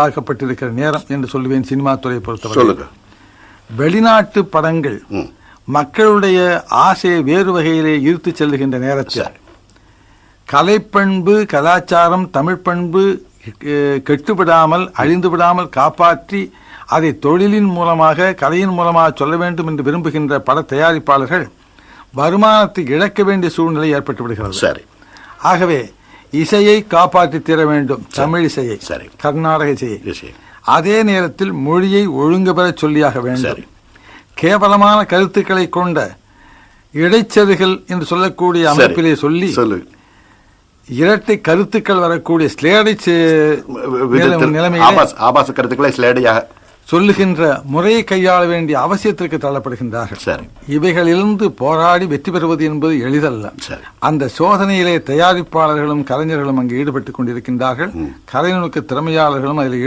ஆக்கப்பட்டிருக்கிற நேரம் என்று சொல்லுவேன் சினிமா துறையை பொறுத்தவரை. வெளிநாட்டு படங்கள். மக்களுடைய ஆசையை வேறு வகையிலே ஈர்த்து செல்லுகின்ற நேரத்தில் கலைப்பண்பு கலாச்சாரம் தமிழ் பண்பு கெட்டுவிடாமல் அழிந்து விடாமல் காப்பாற்றி அதை தொழிலின் மூலமாக கலையின் மூலமாக சொல்ல வேண்டும் என்று விரும்புகின்ற பட தயாரிப்பாளர்கள் வருமானத்தை இழக்க வேண்டிய சூழ்நிலை ஏற்பட்டு விடுகிறது சரி. ஆகவே இசையை காப்பாற்றி தீர வேண்டும். தமிழ் இசையை. சரி. கர்நாடக இசையை. அதே நேரத்தில் மொழியை ஒழுங்கு பெற சொல்லியாக வேண்டும். கேவலமான கருத்துக்களை கொண்ட இடைச்செருகள் என்று சொல்லக்கூடிய. அமைப்பிலே சொல்லி இரட்டை கருத்துக்கள் வரக்கூடிய ஸ்லேடை ஆபாச ஆபாச கருத்துக்களை ஸ்லேடியாக சொல்லுகின்ற முறையை கையாள வேண்டிய அவசியத்திற்கு தள்ளப்படுகின்றார்கள். இவைகளிலிருந்து போராடி வெற்றி பெறுவது என்பது எளிதல்ல. அந்த சோதனையிலே தயாரிப்பாளர்களும் கலைஞர்களும் அங்கு ஈடுபட்டுக் கொண்டிருக்கின்றார்கள். கலைநுணுக்க திறமையாளர்களும் அதில்